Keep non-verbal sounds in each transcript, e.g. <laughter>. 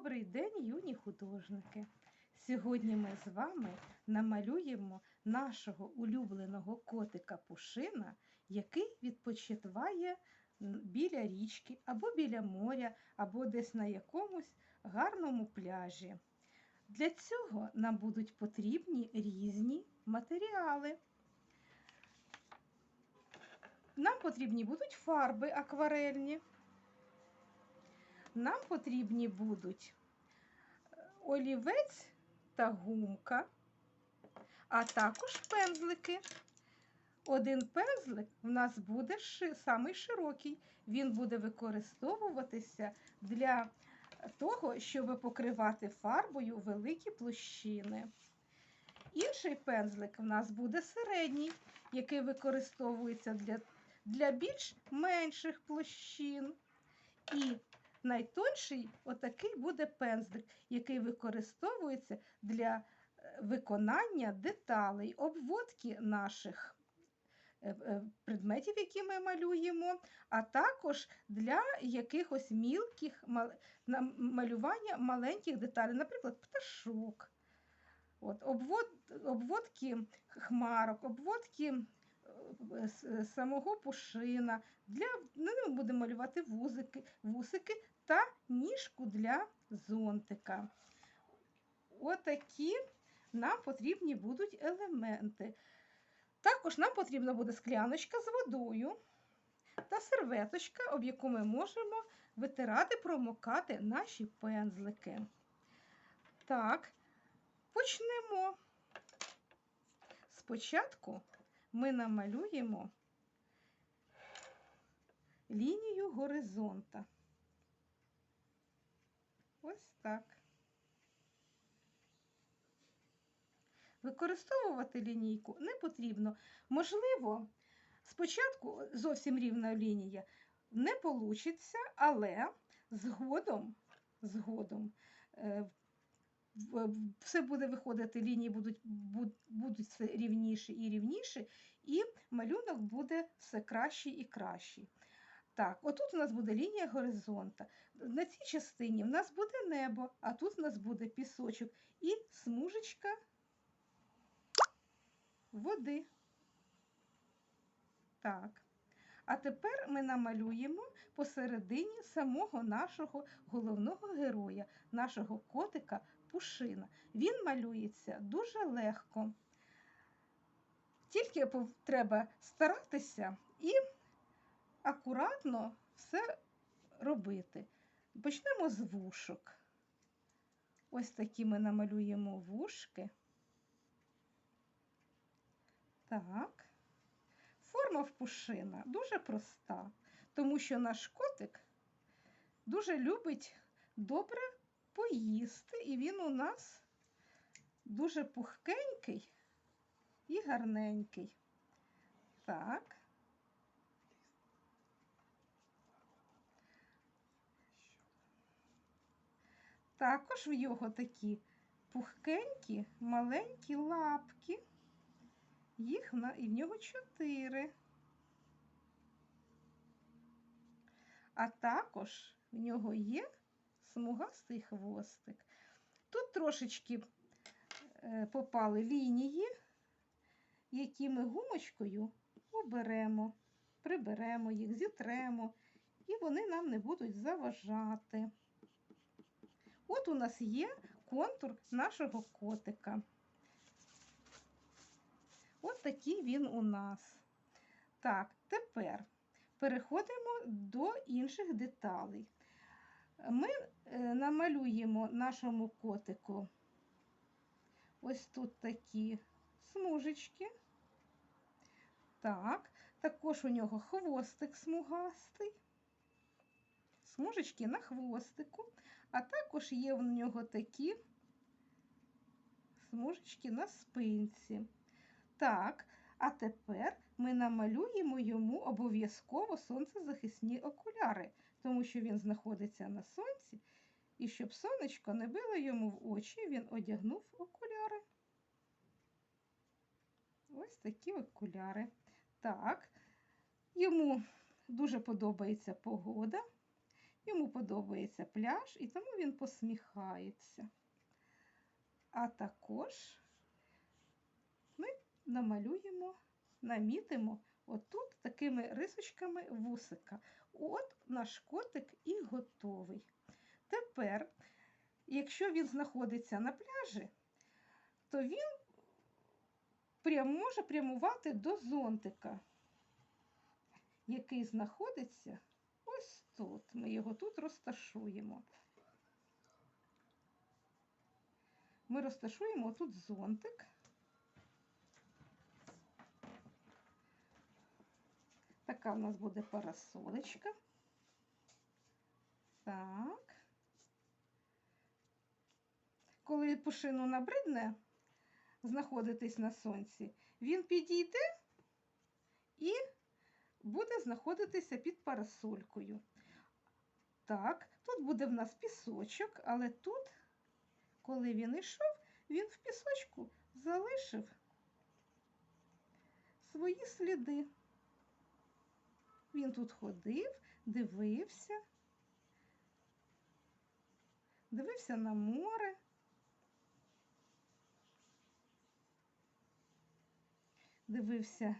Добрий день, юні художники! Сьогодні ми з вами намалюємо нашого улюбленого котика Пушина, який відпочиває біля річки, або біля моря, або десь на якомусь гарному пляжі. Для цього нам будуть потрібні різні матеріали. Нам потрібні будуть фарби акварельні. Нам потрібні будуть олівець та гумка, а також пензлики. Один пензлик в нас буде самий широкий. Він буде використовуватися для того, щоб покривати фарбою великі площини. Інший пензлик в нас буде середній, який використовується для, для більш менших площин. І найтонший отакий буде пензлик, який використовується для е, виконання деталей, обводки наших е, е, предметів, які ми малюємо, а також для якихось мілких малювання маленьких деталей, наприклад, пташок. От, обвод, обводки хмарок, обводки самого пушина. Для, на ньому будемо малювати вузики, вусики та ніжку для зонтика. Отакі нам потрібні будуть елементи. Також нам потрібна буде скляночка з водою та серветочка, об яку ми можемо витирати, промокати наші пензлики. Так, почнемо. Спочатку ми намалюємо лінію горизонта. Ось так. Використовувати лінійку не потрібно. Можливо, спочатку зовсім рівна лінія не вийде, але згодом, згодом е, все буде виходити, лінії будуть, будуть все рівніші і рівніші, і малюнок буде все кращий і кращий. Так, отут у нас буде лінія горизонта. На цій частині в нас буде небо, а тут у нас буде пісочок і смужечка води. Так. А тепер ми намалюємо посередині самого нашого головного героя, нашого котика Пушина. Він малюється дуже легко. Тільки треба старатися і акуратно все робити. Почнемо з вушок. Ось такі ми намалюємо вушки. Так. Форма в пушина дуже проста, тому що наш котик дуже любить добре поїсти, і він у нас дуже пухкенький і гарненький. Так. Також в його такі пухкенькі маленькі лапки. Їх на, і в нього чотири. А також в нього є смугастий хвостик. Тут трошечки е, попали лінії, які ми гумочкою уберемо, приберемо їх, зітремо, і вони нам не будуть заважати. От у нас є контур нашого котика. От такий він у нас. Так, тепер переходимо до інших деталей. Ми е, намалюємо нашому котику ось тут такі смужечки. Так, також у нього хвостик смугастий. Смужечки на хвостику, а також є в нього такі смужечки на спинці. Так, а тепер ми намалюємо йому обов'язково сонцезахисні окуляри, тому що він знаходиться на сонці, і щоб сонечко не било йому в очі, він одягнув окуляри. Ось такі окуляри. Так, йому дуже подобається погода. Йому подобається пляж, і тому він посміхається. А також ми намалюємо, намітимо отут такими рисочками вусика. От наш котик і готовий. Тепер, якщо він знаходиться на пляжі, то він прям може прямувати до зонтика, який знаходиться ось тут. Ми його тут розташуємо. Ми розташуємо тут зонтик. Така в нас буде парасолечка. Так. Коли пушину набридне знаходитись на сонці, він підійде і буде знаходитися під парасолькою. Так, тут буде в нас пісочок, але тут, коли він йшов, він в пісочку залишив свої сліди. Він тут ходив, дивився, дивився на море. Дивився,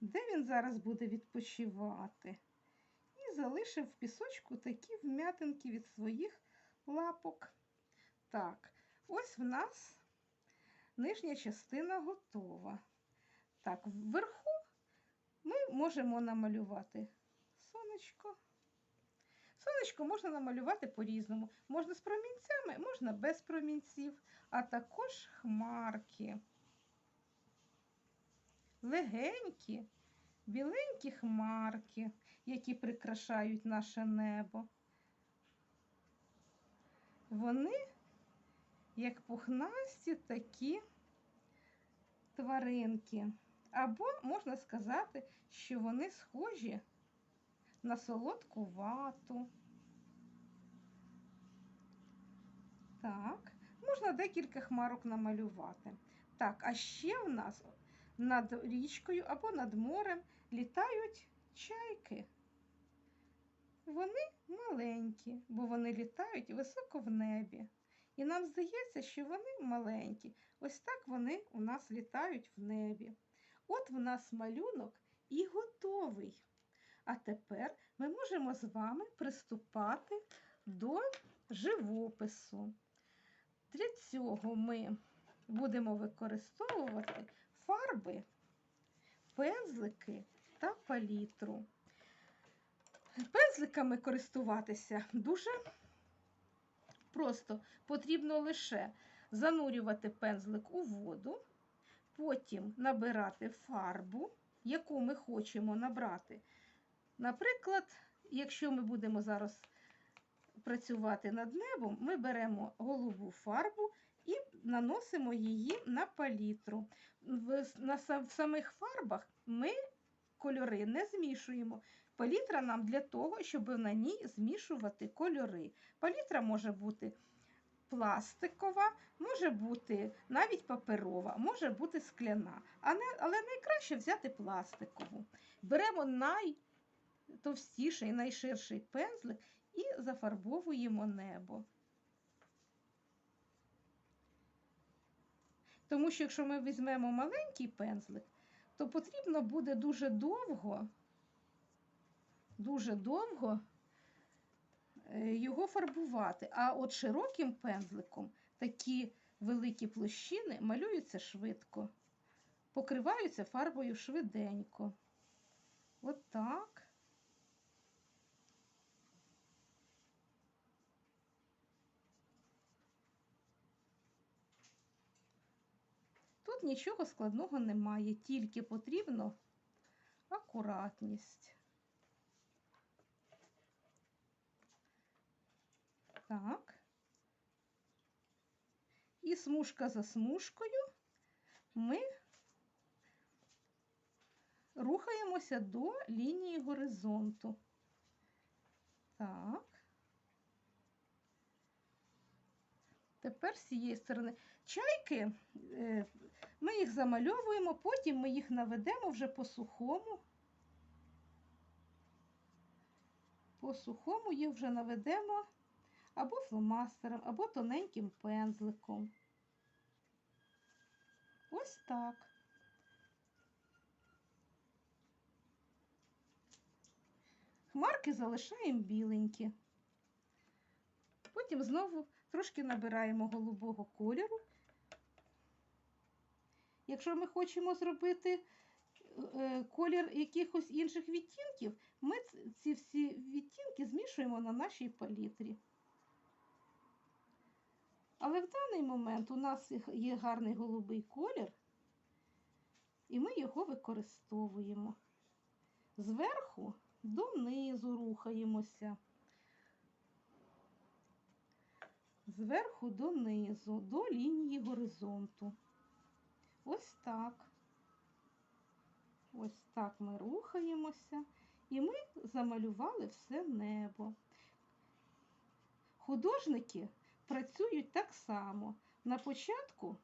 де він зараз буде відпочивати, і залишив в пісочку такі вм'ятинки від своїх лапок. Так, ось в нас нижня частина готова. Так, вверху ми можемо намалювати сонечко. Сонечко можна намалювати по-різному. Можна з промінцями, можна без промінців, а також хмарки. Легенькі, біленькі хмарки, які прикрашають наше небо. Вони, як пухнасті такі тваринки. Або можна сказати, що вони схожі на солодку вату. Так, можна декілька хмарок намалювати. Так, а ще в нас над річкою або над морем літають чайки. Вони маленькі, бо вони літають високо в небі. І нам здається, що вони маленькі. Ось так вони у нас літають в небі. От в нас малюнок і готовий. А тепер ми можемо з вами приступати до живопису. Для цього ми будемо використовувати фарби, пензлики та палітру. Пензликами користуватися дуже просто. Потрібно лише занурювати пензлик у воду, потім набирати фарбу, яку ми хочемо набрати. Наприклад, якщо ми будемо зараз працювати над небом, ми беремо голубу фарбу і наносимо її на палітру. В, на, в самих фарбах ми кольори не змішуємо. Палітра нам для того, щоб на ній змішувати кольори. Палітра може бути пластикова, може бути навіть паперова, може бути скляна. Але найкраще взяти пластикову. Беремо найтовстіший, найширший пензлик і зафарбовуємо небо. Тому що, якщо ми візьмемо маленький пензлик, то потрібно буде дуже довго, дуже довго його фарбувати. А от широким пензликом такі великі площини малюються швидко, покриваються фарбою швиденько. От так. Тут нічого складного немає, тільки потрібно акуратність. Так. І смужка за смужкою ми рухаємося до лінії горизонту. Так. Тепер з цієї сторони чайки, е, ми їх замальовуємо, потім ми їх наведемо вже по сухому, по сухому їх вже наведемо або фломастером, або тоненьким пензликом. Ось так. Хмарки залишаємо біленькі. Потім знову трошки набираємо голубого кольору. Якщо ми хочемо зробити е, колір якихось інших відтінків, ми ці всі відтінки змішуємо на нашій палітрі. Але в даний момент у нас є- гарний голубий колір, і ми його використовуємо. Зверху донизу рухаємося. Зверху донизу, до лінії горизонту. Ось так. Ось так ми рухаємося. І ми замалювали все небо. Художники працюють так само. На початку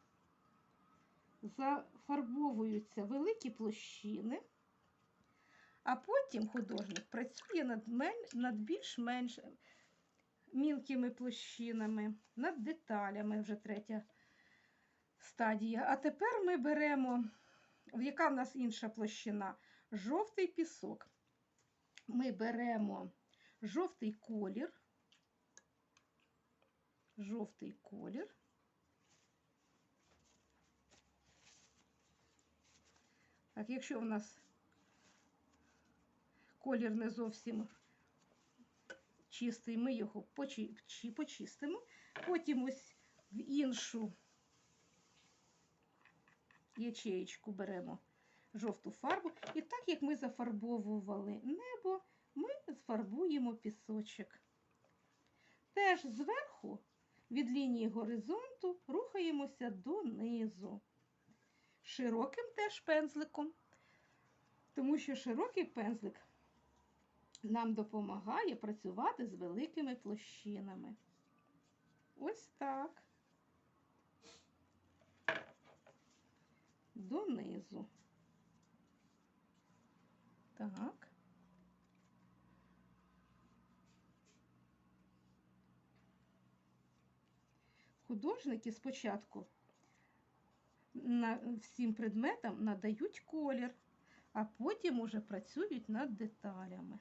зафарбовуються великі площини, а потім художник працює над, мен- над більш-менш мілкими площинами, над деталями вже третя стадія. А тепер ми беремо, яка в нас інша площина? Жовтий пісок. Ми беремо жовтий колір. Жовтий колір. Так, якщо в нас колір не зовсім чистий, ми його почистимо. Потім ось в іншу ячеєчку беремо жовту фарбу. І так як ми зафарбовували небо, ми зфарбуємо пісочок. Теж зверху від лінії горизонту рухаємося донизу. Широким теж пензликом, тому що широкий пензлик нам допомагає працювати з великими площинами. Ось так. Донизу. Так. Художники спочатку на всім предметам надають колір, а потім уже працюють над деталями.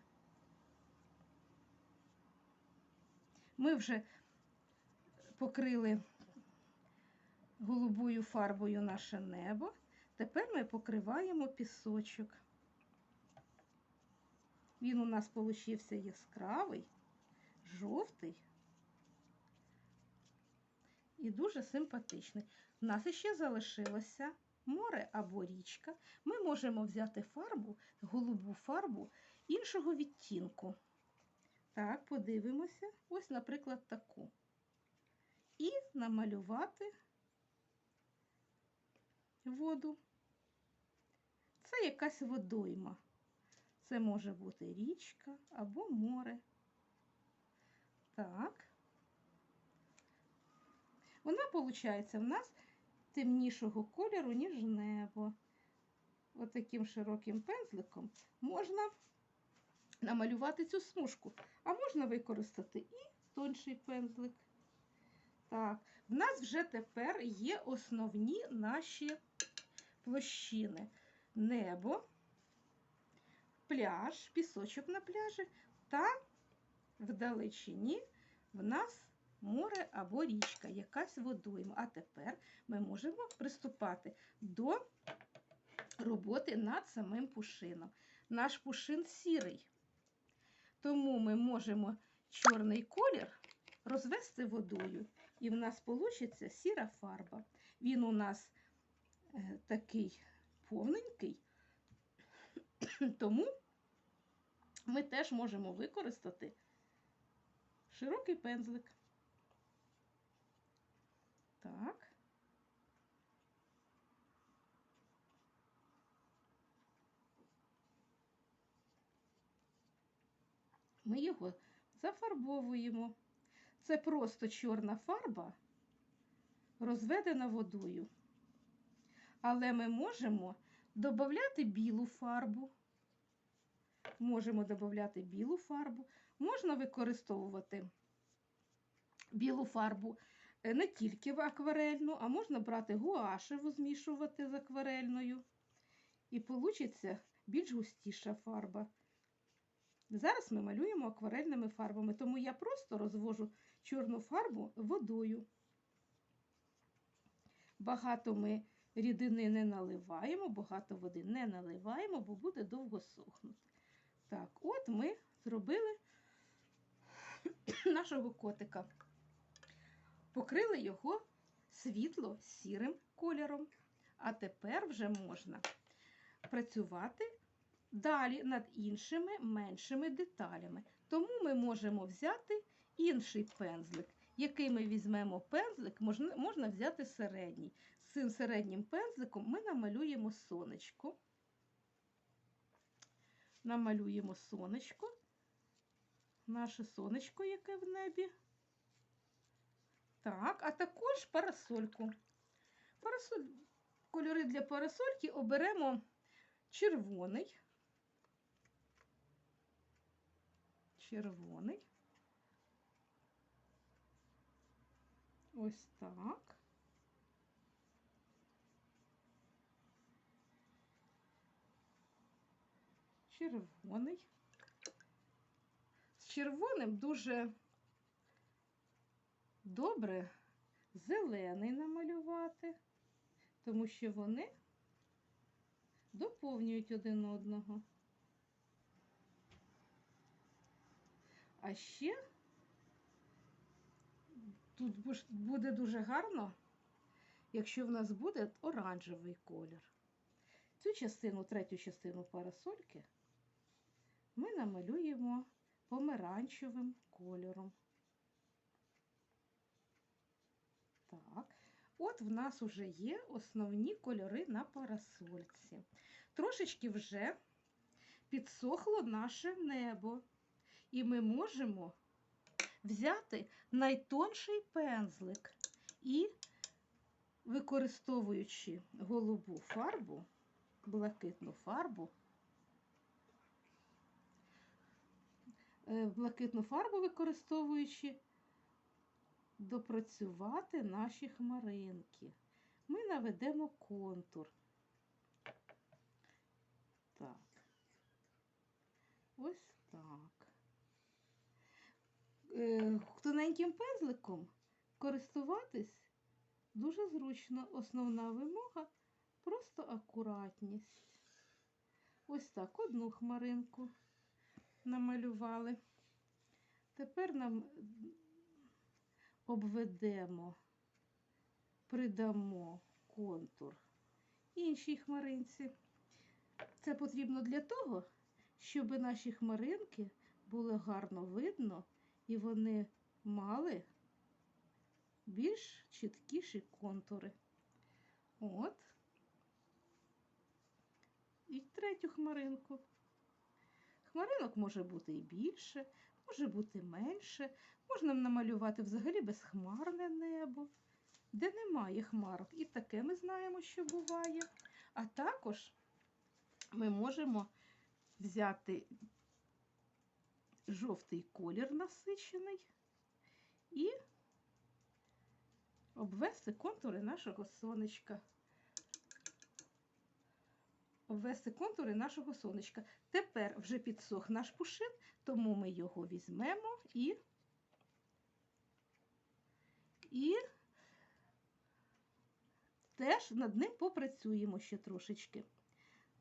Ми вже покрили голубою фарбою наше небо. Тепер ми покриваємо пісочок. Він у нас получився яскравий, жовтий і дуже симпатичний. У нас ще залишилося море або річка. Ми можемо взяти фарбу, голубу фарбу іншого відтінку. Так, подивимося. Ось, наприклад, таку. І намалювати воду. Це якась водойма. Це може бути річка або море. Так. Вона, виходить, в нас темнішого кольору, ніж небо. Отаким широким пензликом можна намалювати цю смужку, а можна використати і тонший пензлик. Так, в нас вже тепер є основні наші площини. Небо, пляж, пісочок на пляжі та вдалечині в нас море або річка, якась водойма. А тепер ми можемо приступати до роботи над самим пушином. Наш пушин сірий, тому ми можемо чорний колір розвести водою, і в нас вийде сіра фарба. Він у нас е, такий повненький, <clears throat> тому ми теж можемо використати широкий пензлик. Так. Ми його зафарбовуємо. Це просто чорна фарба, розведена водою. Але ми можемо додати білу фарбу. Можемо додати білу фарбу, Можна використовувати білу фарбу не тільки в акварельну, а можна брати гуашеву, змішувати з акварельною. І получиться більш густіша фарба. Зараз ми малюємо акварельними фарбами, тому я просто розвожу чорну фарбу водою. Багато ми рідини не наливаємо, багато води не наливаємо, бо буде довго сохнути. Так, от ми зробили <clears throat> нашого котика. Покрили його світло сірим кольором. А тепер вже можна працювати далі над іншими меншими деталями. Тому ми можемо взяти інший пензлик. Який ми візьмемо пензлик, можна, можна взяти середній. З цим середнім пензликом ми намалюємо сонечко. Намалюємо сонечко, наше сонечко, яке в небі. Так, а також парасольку. Парасоль... Кольори для парасольки оберемо червоний. Червоний. Ось так. Червоний. З червоним дуже добре зелений намалювати, тому що вони доповнюють один одного. А ще тут буде дуже гарно, якщо в нас буде оранжевий колір. Цю частину, третю частину парасольки ми намалюємо помаранчевим кольором. Так, от в нас вже є основні кольори на парасольці. Трошечки вже підсохло наше небо. І ми можемо взяти найтонший пензлик і, використовуючи голубу фарбу, блакитну фарбу, е, блакитну фарбу використовуючи, допрацювати наші хмаринки. Ми наведемо контур. Так. Ось так. Е, Тоненьким пензликом користуватись дуже зручно. Основна вимога просто акуратність. Ось так одну хмаринку намалювали. Тепер нам обведемо, придамо контур іншій хмаринці. Це потрібно для того, щоб наші хмаринки було гарно видно і вони мали більш чіткіші контури. От. І третю хмаринку. Хмаринок може бути і більше, може бути менше. Можна намалювати взагалі безхмарне небо, де немає хмарок. І таке ми знаємо, що буває. А також ми можемо взяти жовтий колір насичений і обвести контури нашого сонечка. Обвести контури нашого сонечка. Тепер вже підсох наш пушин, тому ми його візьмемо і, і теж над ним попрацюємо ще трошечки.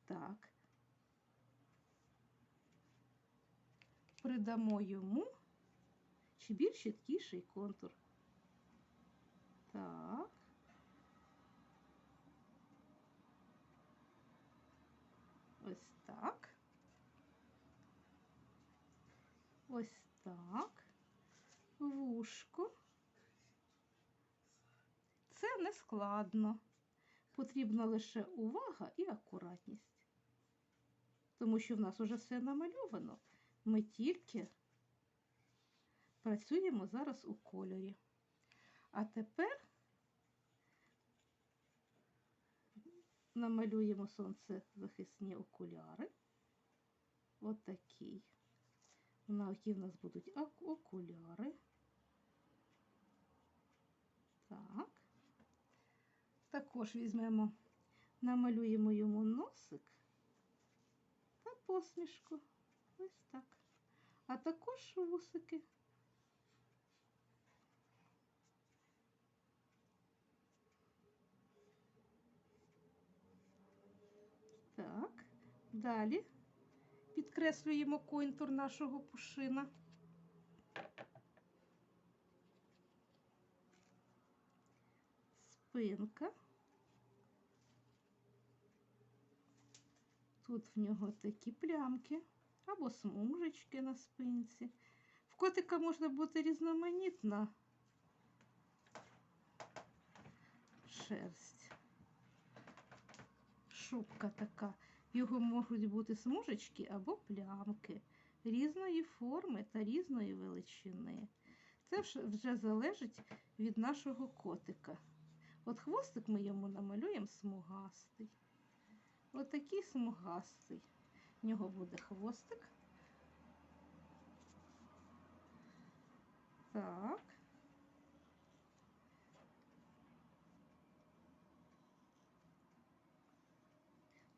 Так. Придамо йому ще більш чіткіший контур. Так. Ось так. Ось так. Вушко. Це не складно. Потрібна лише увага і акуратність. Тому що в нас уже все намальовано. Ми тільки працюємо зараз у кольорі. А тепер намалюємо сонцезахисні окуляри. Отакий На окі в нас будуть окуляри. Так. Також візьмемо, намалюємо йому носик та посмішку. Ось так. А також вусики. Так, далі підкреслюємо контур нашого пушина. Спинка. Тут в нього такі плямки або смужечки на спинці. В котика може бути різноманітна шерсть. Шубка така. Його можуть бути смужечки або плямки різної форми та різної величини. Це вже залежить від нашого котика. От хвостик ми йому намалюємо смугастий. Отакий смугастий. В нього буде хвостик. Так.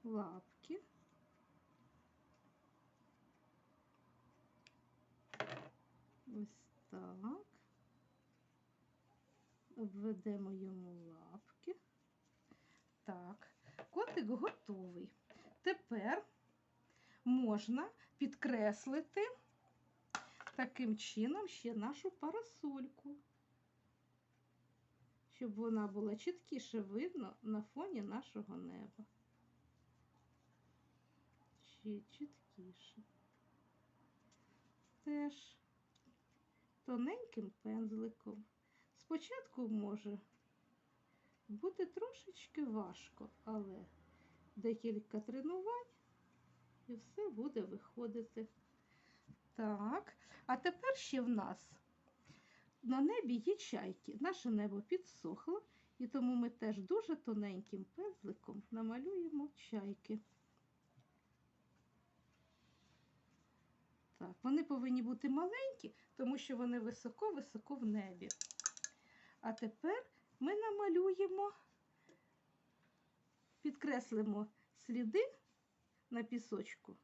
Лапки. Ось так. Обведемо йому лапки. Так, котик готовий. Тепер можна підкреслити таким чином ще нашу парасольку, щоб вона була чіткіше видно на фоні нашого неба. Ще чіткіше. Теж тоненьким пензликом. Спочатку може бути трошечки важко, але декілька тренувань і все буде виходити. Так, а тепер ще в нас на небі є чайки. Наше небо підсохло, і тому ми теж дуже тоненьким пензликом намалюємо чайки. Так, вони повинні бути маленькі, тому що вони високо-високо в небі. А тепер ми намалюємо, підкреслимо сліди на пісочку,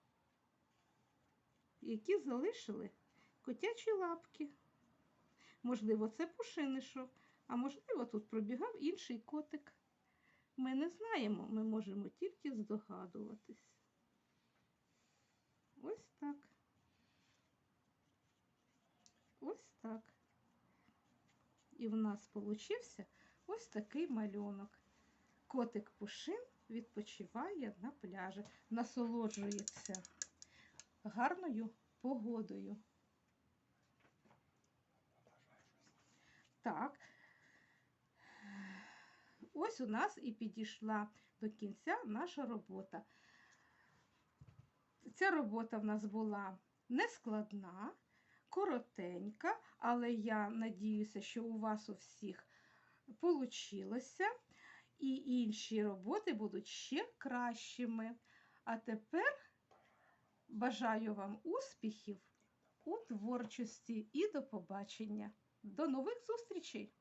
які залишили котячі лапки. Можливо, це пушинишок, а можливо, тут пробігав інший котик. Ми не знаємо, ми можемо тільки здогадуватись. Ось так. Ось так. І в нас получився ось такий малюнок. Котик Пушин відпочиває на пляжі, насолоджується гарною погодою. Так. Ось у нас і підійшла до кінця наша робота. Ця робота в нас була нескладна, коротенька, але я надіюся, що у вас у всіх получилося. І інші роботи будуть ще кращими. А тепер бажаю вам успіхів у творчості і до побачення. До нових зустрічей!